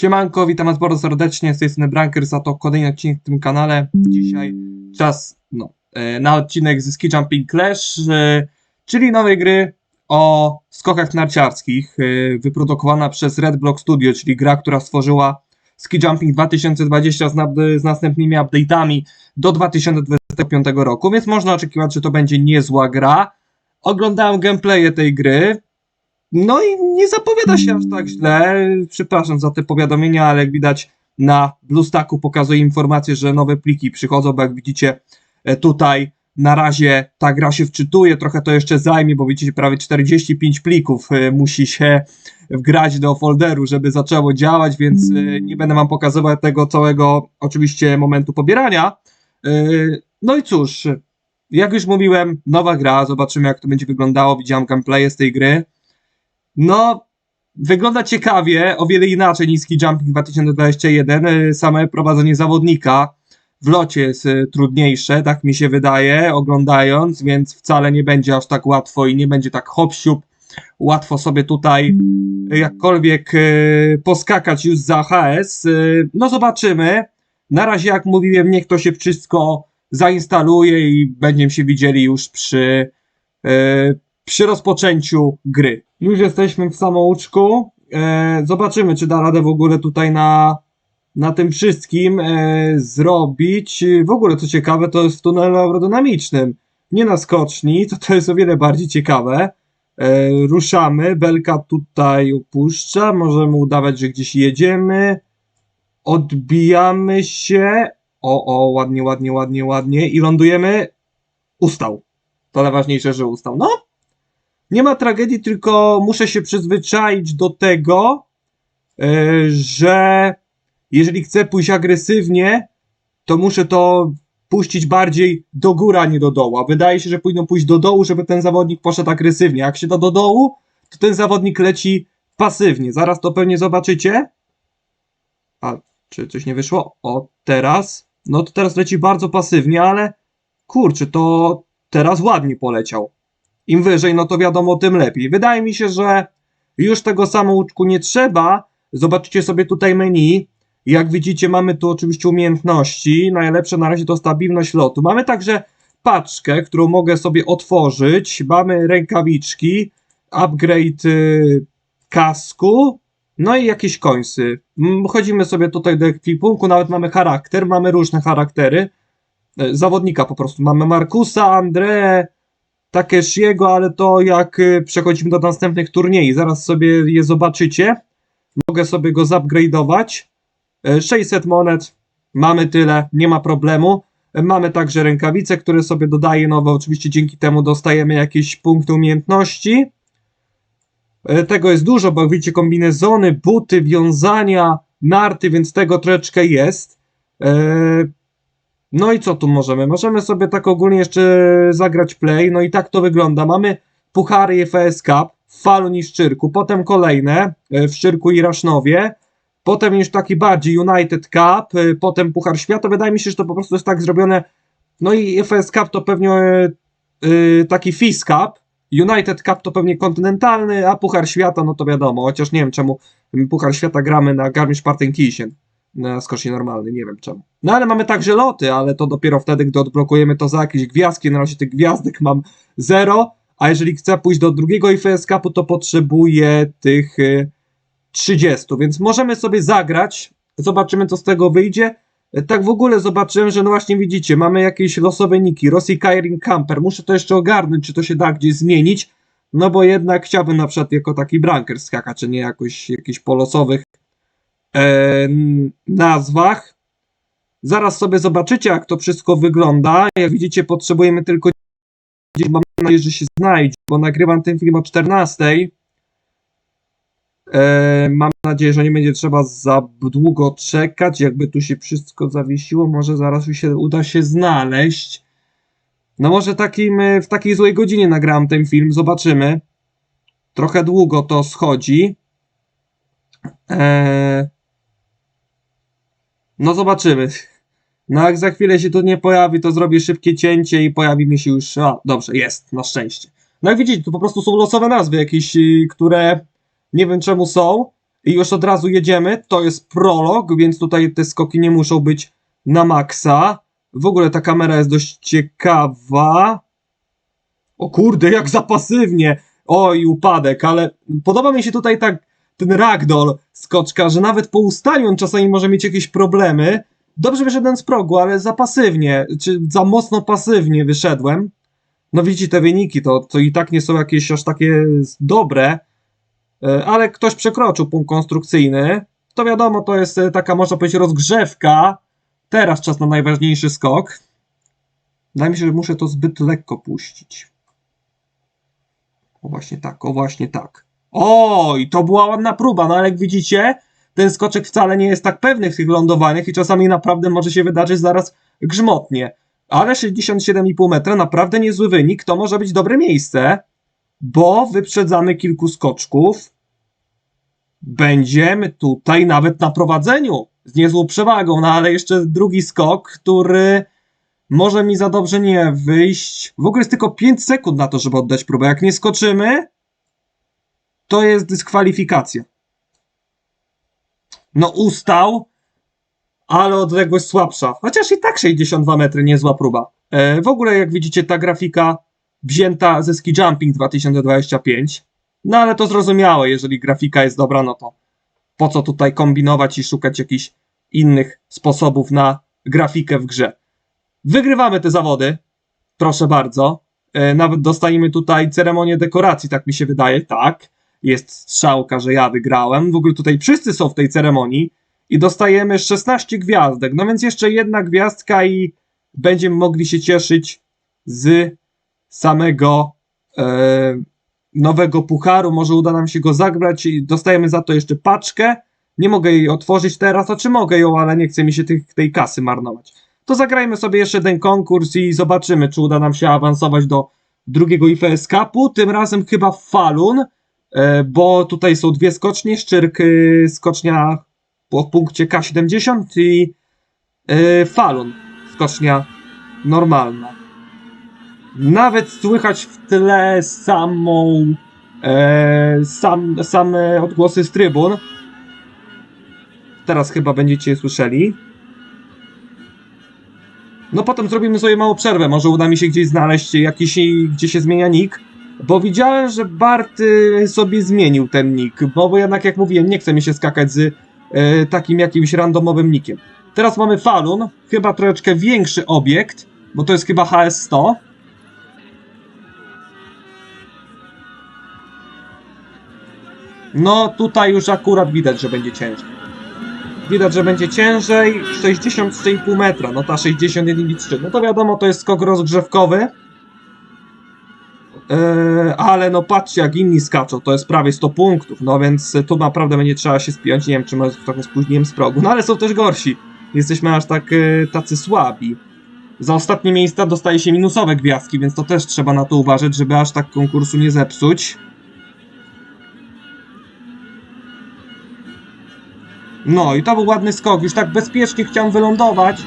Siemanko, witam was bardzo serdecznie, z tej strony Brankers, a to kolejny odcinek w tym kanale. Dzisiaj czas no, e, na odcinek ze Ski Jumping Clash, e, czyli nowej gry o skokach narciarskich, e, wyprodukowana przez Red Block Studio, czyli gra, która stworzyła Ski Jumping 2020 z, z następnymi update'ami do 2025 roku, więc można oczekiwać, że to będzie niezła gra. Oglądałem gameplaye tej gry, no i nie zapowiada się aż tak źle. Przepraszam za te powiadomienia, ale jak widać na BlueStacku pokazuje informację, że nowe pliki przychodzą, bo jak widzicie e, tutaj na razie ta gra się wczytuje, trochę to jeszcze zajmie, bo widzicie prawie 45 plików e, musi się wgrać do folderu, żeby zaczęło działać, więc e, nie będę wam pokazywał tego całego oczywiście momentu pobierania. No i cóż, jak już mówiłem, nowa gra, zobaczymy jak to będzie wyglądało, widziałem gameplaye z tej gry. No, wygląda ciekawie, o wiele inaczej niż Ski Jumping 2021. Y, Same prowadzenie zawodnika w locie jest y, trudniejsze, tak mi się wydaje, oglądając, więc wcale nie będzie aż tak łatwo i nie będzie tak hop łatwo sobie tutaj y, jakkolwiek poskakać już za HS. No zobaczymy. Na razie, jak mówiłem, niech to się wszystko zainstaluje i będziemy się widzieli już przy przy rozpoczęciu gry. Już jesteśmy w samouczku. E, zobaczymy, czy da radę w ogóle tutaj na, na tym wszystkim e, zrobić. W ogóle, co ciekawe, to jest w tunelu aerodynamicznym. Nie na skoczni, to to jest o wiele bardziej ciekawe. E, ruszamy, belka tutaj upuszcza, możemy udawać, że gdzieś jedziemy. Odbijamy się. O, o, ładnie, ładnie, ładnie, ładnie. I lądujemy. Ustał. To najważniejsze, że ustał. No, nie ma tragedii, tylko muszę się przyzwyczaić do tego, e, że jeżeli chcę pójść agresywnie, to muszę to puścić bardziej do góry, a nie do dołu. A wydaje się, że powinno pójść do dołu, żeby ten zawodnik poszedł agresywnie. Jak się da do dołu, to ten zawodnik leci pasywnie. Zaraz to pewnie zobaczycie. A czy coś nie wyszło? O, teraz. No to teraz leci bardzo pasywnie, ale kurczę, to teraz ładnie poleciał im wyżej, no to wiadomo, tym lepiej. Wydaje mi się, że już tego samouczku nie trzeba. Zobaczycie sobie tutaj menu. Jak widzicie, mamy tu oczywiście umiejętności. Najlepsze na razie to stabilność lotu. Mamy także paczkę, którą mogę sobie otworzyć. Mamy rękawiczki, upgrade y, kasku, no i jakieś końsy. Chodzimy sobie tutaj do ekwipunku, nawet mamy charakter, mamy różne charaktery. E, Zawodnika po prostu. Mamy Markusa, André, Takeshiego, ale to jak y, przechodzimy do następnych turniejów, zaraz sobie je zobaczycie. Mogę sobie go zupgrade'ować. E, 600 monet, mamy tyle, nie ma problemu. E, Mamy także rękawice, które sobie dodaję nowe, oczywiście dzięki temu dostajemy jakieś punkty umiejętności. E, Tego jest dużo, bo widzicie kombinezony, buty, wiązania, narty, więc tego troszeczkę jest. No i co tu możemy? Możemy sobie tak ogólnie jeszcze zagrać play. No i tak to wygląda. Mamy puchary EFS Cup w Falun i Szczyrku, potem kolejne e, w Szczyrku i Rasznowie, potem już taki bardziej United Cup, e, potem Puchar Świata. Wydaje mi się, że to po prostu jest tak zrobione. No i EFS Cup to pewnie e, taki FIS Cup, United Cup to pewnie kontynentalny, a Puchar Świata, no to wiadomo, chociaż nie wiem czemu Puchar Świata gramy na Garmisch-Partenkirchen na skoczni normalny, nie wiem czemu. No ale mamy także loty, ale to dopiero wtedy, gdy odblokujemy to za jakieś gwiazdki. Na razie tych gwiazdek mam zero, a jeżeli chcę pójść do drugiego IFS Cupu, to potrzebuję tych y, 30, więc możemy sobie zagrać, zobaczymy co z tego wyjdzie. Y, Tak w ogóle zobaczyłem, że no właśnie widzicie, mamy jakieś losowe niki, Rossi Kairin Camper, muszę to jeszcze ogarnąć, czy to się da gdzieś zmienić, no bo jednak chciałbym na przykład jako taki branker skakać, a nie jakoś, jakiś po losowych e, nazwach. Zaraz sobie zobaczycie, jak to wszystko wygląda. Jak widzicie, potrzebujemy tylko. Mam nadzieję, że się znajdzie, bo nagrywam ten film o 14. E, mam nadzieję, że nie będzie trzeba za długo czekać. Jakby tu się wszystko zawiesiło, może zaraz już się uda się znaleźć. No może takim, e, w takiej złej godzinie nagrałem ten film, zobaczymy. Trochę długo to schodzi. Eee, no zobaczymy. No jak za chwilę się to nie pojawi, to zrobię szybkie cięcie i pojawi mi się już... A, dobrze, jest, na szczęście. No jak widzicie, to po prostu są losowe nazwy jakieś, y, które nie wiem czemu są, i już od razu jedziemy. To jest prolog, więc tutaj te skoki nie muszą być na maksa. W ogóle ta kamera jest dość ciekawa. O kurde, jak za pasywnie. Oj, upadek, ale podoba mi się tutaj tak ten ragdoll skoczka, że nawet po ustaniu on czasami może mieć jakieś problemy. Dobrze wyszedłem z progu, ale za pasywnie, czy za mocno pasywnie wyszedłem. No widzicie te wyniki, to, to i tak nie są jakieś aż takie dobre, E, ale ktoś przekroczył punkt konstrukcyjny. To wiadomo, to jest e, taka, można powiedzieć, rozgrzewka. Teraz czas na najważniejszy skok. Wydaje mi się, że muszę to zbyt lekko puścić. O właśnie tak, o właśnie tak. O, i to była ładna próba, no ale jak widzicie, ten skoczek wcale nie jest tak pewny w tych lądowaniach i czasami naprawdę może się wydarzyć zaraz grzmotnie. Ale 67,5 metra, naprawdę niezły wynik, to może być dobre miejsce, bo wyprzedzamy kilku skoczków. Będziemy tutaj nawet na prowadzeniu z niezłą przewagą, no ale jeszcze drugi skok, który może mi za dobrze nie wyjść. W ogóle jest tylko 5 sekund na to, żeby oddać próbę. Jak nie skoczymy, to jest dyskwalifikacja. No ustał, ale odległość słabsza. Chociaż i tak 62 metry, niezła próba. E, w ogóle jak widzicie ta grafika wzięta ze Ski Jumping 2025. No ale to zrozumiałe, jeżeli grafika jest dobra, no to po co tutaj kombinować i szukać jakichś innych sposobów na grafikę w grze. Wygrywamy te zawody, proszę bardzo. E, nawet dostajemy tutaj ceremonię dekoracji, tak mi się wydaje, tak. Jest strzałka, że ja wygrałem. W ogóle tutaj wszyscy są w tej ceremonii i dostajemy 16 gwiazdek. No więc jeszcze jedna gwiazdka i będziemy mogli się cieszyć z samego e, nowego pucharu. Może uda nam się go zagrać i dostajemy za to jeszcze paczkę. Nie mogę jej otworzyć teraz, a czy mogę ją, ale nie chce mi się tych, tej kasy marnować. To zagrajmy sobie jeszcze ten konkurs i zobaczymy, czy uda nam się awansować do drugiego IFS Cupu. Tym razem chyba Falun, bo tutaj są dwie skocznie. Szczyrk e, skocznia po punkcie K70 i e, Falun skocznia normalna. Nawet słychać w tle samą e, sam, same odgłosy z trybun. Teraz chyba będziecie je słyszeli. No potem zrobimy sobie małą przerwę. Może uda mi się gdzieś znaleźć jakiś, gdzie się zmienia nick. Bo widziałem, że Bart y, sobie zmienił ten nick. Bo, bo jednak, jak mówiłem, nie chce mi się skakać z y, takim jakimś randomowym nickiem. Teraz mamy Falun, chyba troszeczkę większy obiekt, bo to jest chyba HS100. No tutaj już akurat widać, że będzie ciężej. Widać, że będzie ciężej. 63,5 metra, no ta 61,3. No to wiadomo, to jest skok rozgrzewkowy. Yy, ale no patrzcie, jak inni skaczą, to jest prawie 100 punktów, no więc tu naprawdę będzie trzeba się spiąć. Nie wiem, czy może trochę spóźniłem z progu, no ale są też gorsi. Jesteśmy aż tak yy, tacy słabi. Za ostatnie miejsca dostaje się minusowe gwiazdki, więc to też trzeba na to uważać, żeby aż tak konkursu nie zepsuć. No i to był ładny skok. Już tak bezpiecznie chciałem wylądować,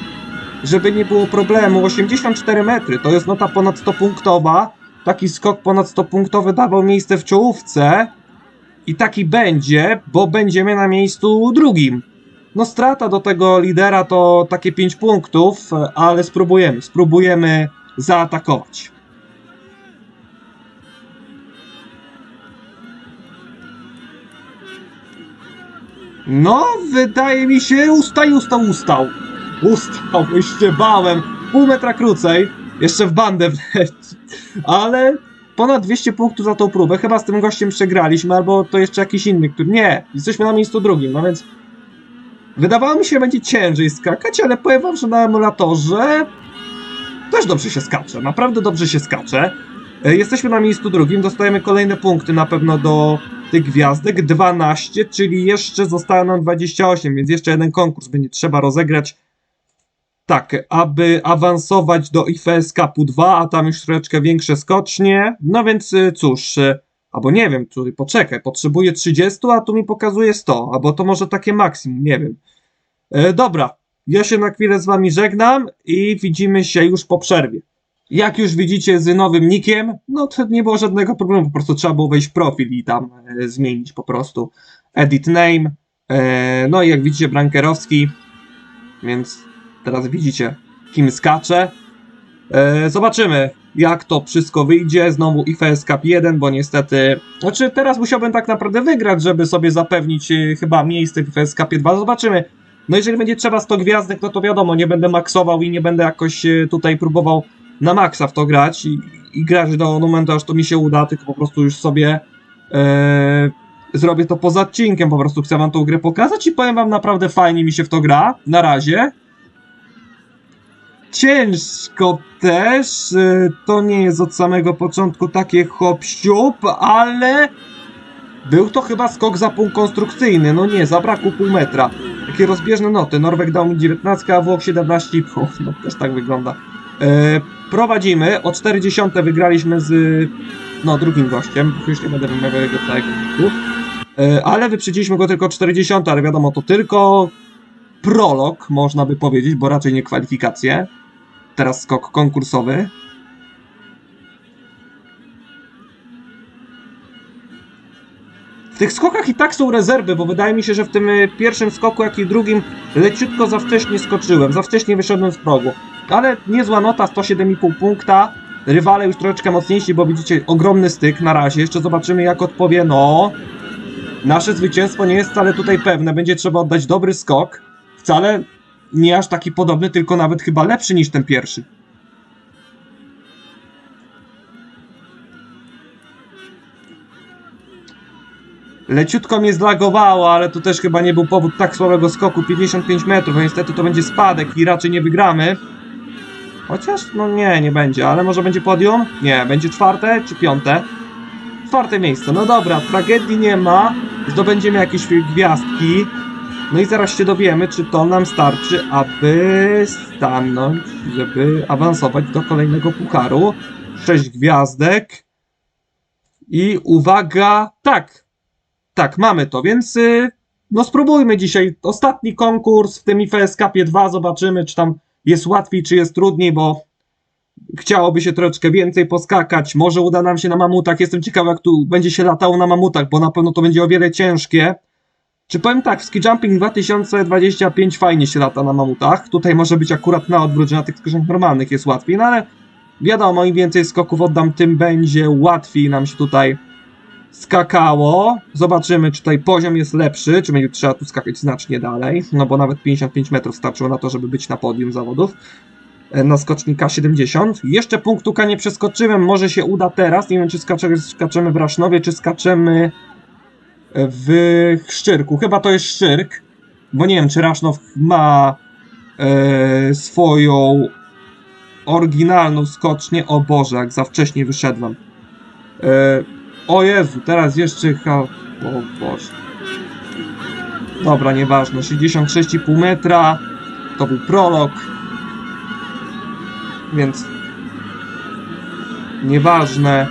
żeby nie było problemu. 84 metry to jest nota ponad 100 punktowa. Taki skok ponad 100 punktowy dawał miejsce w czołówce. I taki będzie, bo będziemy na miejscu drugim. No strata do tego lidera to takie 5 punktów, ale spróbujemy. Spróbujemy zaatakować. No, wydaje mi się, ustał, ustał, ustał. Ustał, jeszcze bałem. Pół metra krócej. Jeszcze w bandę wleci. Ale ponad 200 punktów za tą próbę. Chyba z tym gościem przegraliśmy, albo to jeszcze jakiś inny, który... Nie, jesteśmy na miejscu drugim, no więc... Wydawało mi się, że będzie ciężej skakać, ale powiem wam, że na emulatorze też dobrze się skacze. Naprawdę dobrze się skacze. E, Jesteśmy na miejscu drugim, dostajemy kolejne punkty na pewno do tych gwiazdek, 12, czyli jeszcze zostało nam 28, więc jeszcze jeden konkurs będzie trzeba rozegrać. Tak, aby awansować do IFS Cupu 2, a tam już troszeczkę większe skocznie. No więc y, cóż, y, albo nie wiem, tutaj poczekaj, potrzebuję 30, a tu mi pokazuje 100, albo to może takie maksimum, nie wiem. E, dobra, ja się na chwilę z wami żegnam i widzimy się już po przerwie. Jak już widzicie z nowym nickiem, no to nie było żadnego problemu, po prostu trzeba było wejść w profil i tam e, zmienić po prostu edit name, e, no i jak widzicie Brankerowski, więc teraz widzicie kim skacze. E, zobaczymy jak to wszystko wyjdzie, znowu IFS Cup 1, bo niestety, znaczy teraz musiałbym tak naprawdę wygrać, żeby sobie zapewnić e, chyba miejsce w IFS Cupie 2, zobaczymy. No jeżeli będzie trzeba 100 gwiazdek, no to wiadomo, nie będę maksował i nie będę jakoś e, tutaj próbował na maksa w to grać i, i grać do momentu, aż to mi się uda, tylko po prostu już sobie e, zrobię to poza odcinkiem, po prostu chcę wam tą grę pokazać i powiem wam naprawdę fajnie mi się w to gra, na razie. Ciężko też, e, to nie jest od samego początku takie hop ale był to chyba skok za punkt konstrukcyjny, no nie, zabrakło pół metra. Takie rozbieżne noty, Norweg dał mi 19, a Włoch 17,5, no też tak wygląda. E, prowadzimy, o 40 wygraliśmy z, no drugim gościem, już nie będę wymawiał jego całego niku. E, ale wyprzedziliśmy go tylko 40, ale wiadomo, to tylko prolog, można by powiedzieć, bo raczej nie kwalifikacje. Teraz skok konkursowy. W tych skokach i tak są rezerwy, bo wydaje mi się, że w tym y, pierwszym skoku, jak i drugim leciutko za wcześnie skoczyłem, za wcześnie wyszedłem z progu. Ale niezła nota, 107,5 punkta. Rywale już troszeczkę mocniejsi, bo widzicie ogromny styk na razie. Jeszcze zobaczymy jak odpowie, no... Nasze zwycięstwo nie jest wcale tutaj pewne, będzie trzeba oddać dobry skok. Wcale nie aż taki podobny, tylko nawet chyba lepszy niż ten pierwszy. Leciutko mnie zlagowało, ale to też chyba nie był powód tak słabego skoku. 55 metrów, a niestety to będzie spadek i raczej nie wygramy. Chociaż, no nie, nie będzie, ale może będzie podium? Nie, będzie czwarte czy piąte? Czwarte miejsce, no dobra, tragedii nie ma. Zdobędziemy jakieś gwiazdki. No i zaraz się dowiemy, czy to nam starczy, aby stanąć, żeby awansować do kolejnego pucharu. 6 gwiazdek. I uwaga, tak, tak, mamy to, więc y, no spróbujmy dzisiaj. Ostatni konkurs w tym IFS Cupie 2, zobaczymy, czy tam jest łatwiej, czy jest trudniej, bo chciałoby się troszeczkę więcej poskakać. Może uda nam się na mamutach. Jestem ciekawy, jak tu będzie się latało na mamutach, bo na pewno to będzie o wiele ciężkie. Czy powiem tak, Ski Jumping 2025 fajnie się lata na mamutach. Tutaj może być akurat na odwrót, że na tych skoczach normalnych jest łatwiej, no ale wiadomo, im więcej skoków oddam, tym będzie łatwiej nam się tutaj skakało. Zobaczymy, czy tutaj poziom jest lepszy, czy będzie trzeba tu skakać znacznie dalej, no bo nawet 55 metrów starczyło na to, żeby być na podium zawodów. E, Na skocznika 70. Jeszcze punktuka nie przeskoczyłem, może się uda teraz. Nie wiem, czy skaczemy w Rasznowie, czy skaczemy w Szczyrku. Chyba to jest Szczyrk, bo nie wiem, czy Rasznow ma e, swoją oryginalną skocznię. O Boże, jak za wcześnie wyszedłem. E, o Jezu, teraz jeszcze. O Boże. Dobra, nieważne. 66,5 metra. To był prolog. Więc... Nieważne.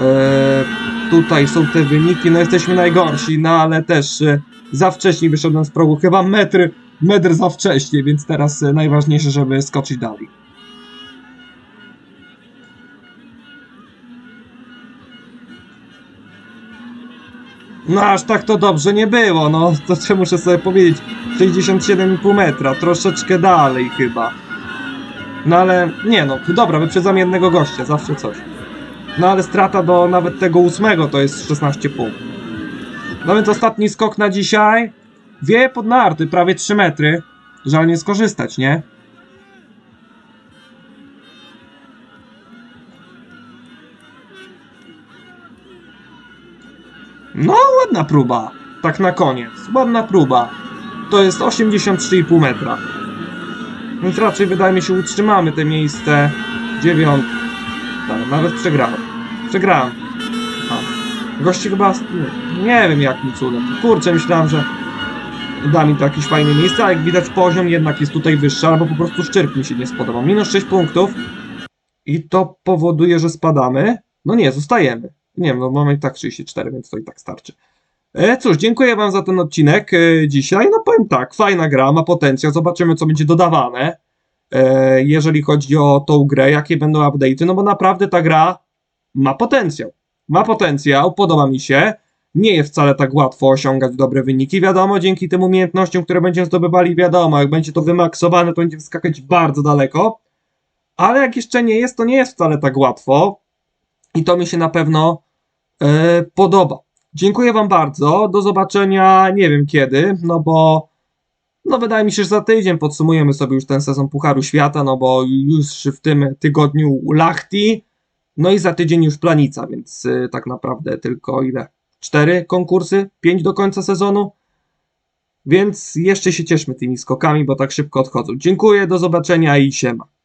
E, tutaj są te wyniki. No jesteśmy najgorsi, no ale też e, za wcześnie wyszedłem z progu. Chyba metr, metr za wcześnie, więc teraz e, najważniejsze, żeby skoczyć dalej. No aż tak to dobrze nie było, no to co muszę sobie powiedzieć. 67,5 metra, troszeczkę dalej chyba. No ale nie no, dobra, wyprzedzam jednego gościa, zawsze coś. No ale strata do nawet tego ósmego to jest 16,5. No więc ostatni skok na dzisiaj. Wieje pod narty, prawie 3 metry. Żal nie skorzystać, nie? No, ładna próba. Tak na koniec. Ładna próba. To jest 83,5 metra. Więc raczej wydaje mi się utrzymamy te miejsce dziewiąte. Nawet przegrałem. Przegrałem. Gości chyba... Nie, wiem jakim cudem. Kurczę, myślałem, że da mi to jakieś fajne miejsce, a jak widać poziom jednak jest tutaj wyższy, albo po prostu szczyrk mi się nie spodobał. Minus 6 punktów. I to powoduje, że spadamy. No nie, zostajemy. Nie wiem, no mamy i tak 34, więc to i tak starczy. E, cóż, dziękuję wam za ten odcinek e, dzisiaj. No powiem tak, fajna gra, ma potencjał, zobaczymy co będzie dodawane. E, jeżeli chodzi o tą grę, jakie będą update'y, no bo naprawdę ta gra ma potencjał. Ma potencjał, podoba mi się. nie jest wcale tak łatwo osiągać dobre wyniki. Wiadomo, dzięki tym umiejętnościom, które będziemy zdobywali, wiadomo, jak będzie to wymaksowane, to będzie skakać bardzo daleko. Ale jak jeszcze nie jest, to nie jest wcale tak łatwo. I to mi się na pewno e, podoba. Dziękuję Wam bardzo. Do zobaczenia nie wiem kiedy, no bo no wydaje mi się, że za tydzień podsumujemy sobie już ten sezon Pucharu Świata, no bo już w tym tygodniu Lachti, no i za tydzień już Planica, więc y, tak naprawdę tylko ile? Cztery konkursy? Pięć do końca sezonu? Więc jeszcze się cieszmy tymi skokami, bo tak szybko odchodzą. Dziękuję, do zobaczenia i siema.